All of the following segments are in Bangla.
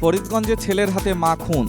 ফরিদগঞ্জে ছেলের হাতে মা খুন।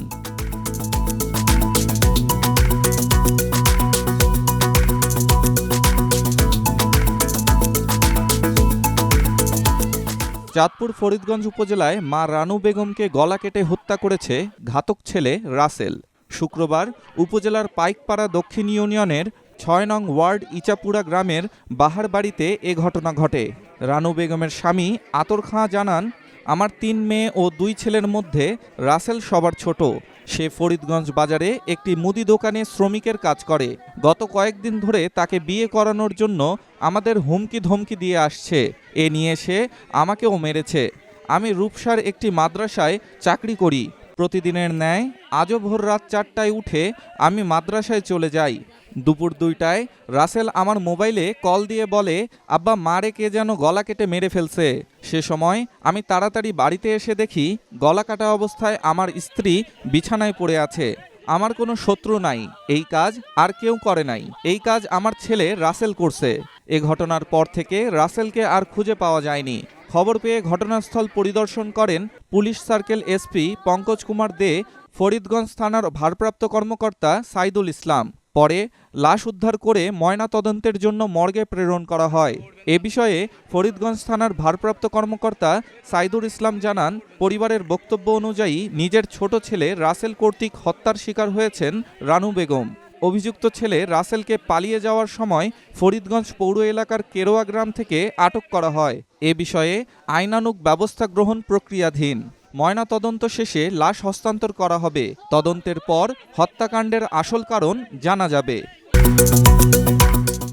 চাঁদপুর ফরিদগঞ্জ উপজেলায় মা রানু বেগমকে গলা কেটে হত্যা করেছে ঘাতক ছেলে রাসেল। শুক্রবার উপজেলার পাইকপাড়া দক্ষিণ ইউনিয়নের ছয় নং ওয়ার্ড ইচাপুরা গ্রামের বাহার বাড়িতে এ ঘটনা ঘটে। রানু বেগমের স্বামী আতর খাঁ জানান আমার তিন মেয়ে ও দুই ছেলের মধ্যে রাসেল সবার ছোট। সে ফরিদগঞ্জ বাজারে একটি মুদি দোকানে শ্রমিকের কাজ করে। গত কয়েকদিন ধরে তাকে বিয়ে করানোর জন্য আমাদের হুমকি ধমকি দিয়ে আসছে। এ নিয়ে সে আমাকেও মেরেছে। আমি রূপসার একটি মাদ্রাসায় চাকরি করি। প্রতিদিনের ন্যায় আজও ভোর রাত চারটায় উঠে আমি মাদ্রাসায় চলে যাই। দুপুর দুইটায় রাসেল আমার মোবাইলে কল দিয়ে বলে, আব্বা, মারে কে যেন গলা কেটে মেরে ফেলছে। সে সময় আমি তাড়াতাড়ি বাড়িতে এসে দেখি গলা কাটা অবস্থায় আমার স্ত্রী বিছানায় পড়ে আছে। আমার কোনো শত্রু নাই। এই কাজ আর কেউ করে নাই। এই কাজ আমার ছেলে রাসেল করছে। এ ঘটনার পর থেকে রাসেলকে আর খুঁজে পাওয়া যায়নি। খবর পেয়ে ঘটনাস্থল পরিদর্শন করেন police circle SP Pankaj Kumar Dey, Faridganj থানার ভারপ্রাপ্ত কর্মকর্তা সাইদুল ইসলাম। পরে লাশ উদ্ধার করে ময়না তদন্তের জন্য মর্গে প্রেরণ করা হয়। এ বিষয়ে ফরিদগঞ্জ থানার ভারপ্রাপ্ত কর্মকর্তা সাইদুর ইসলাম জানান, পরিবারের বক্তব্য অনুযায়ী নিজের ছোট ছেলে রাসেল কর্তৃক হত্যার শিকার হয়েছেন রানু বেগম। অভিযুক্ত ছেলে রাসেলকে পালিয়ে যাওয়ার সময় ফরিদগঞ্জ পৌর এলাকার কেরোয়া গ্রাম থেকে আটক করা হয়। এ বিষয়ে আইনানুগ ব্যবস্থা গ্রহণ প্রক্রিয়াধীন। ময়না তদন্ত শেষে লাশ হস্তান্তর করা হবে। তদন্তের পর হত্যাকাণ্ডের আসল কারণ জানা যাবে।